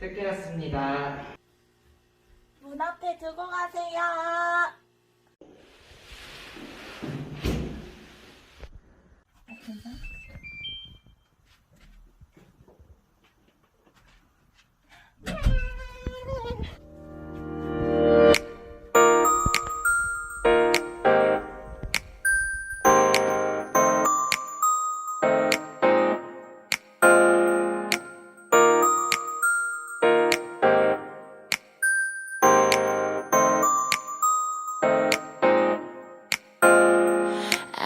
택배 왔습니다. 문 앞에 두고 가세요.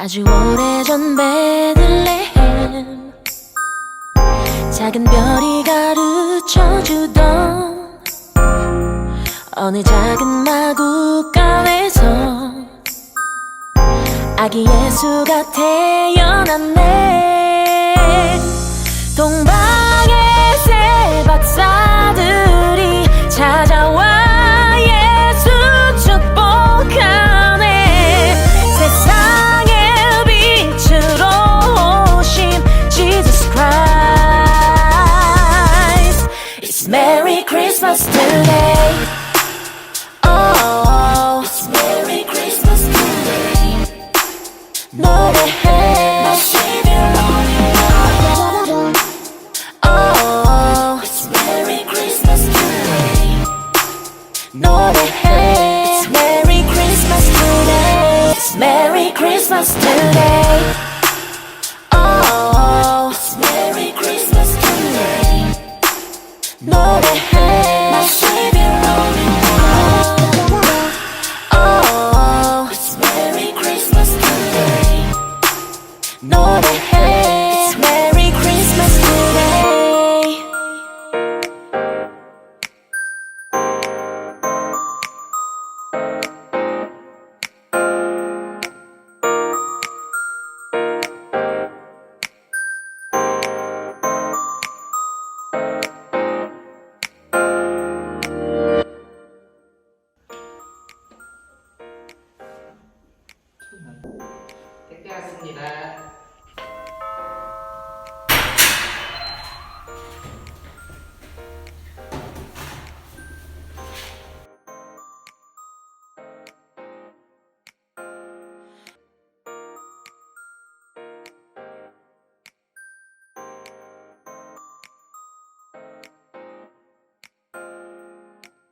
아주 오래전 베들레헴. 작은 별이 가르쳐주던 어느 작은 마구간에서 아기 예수가 태어났네 Christmas today Oh It's Merry Christmas today 노 왔습니다.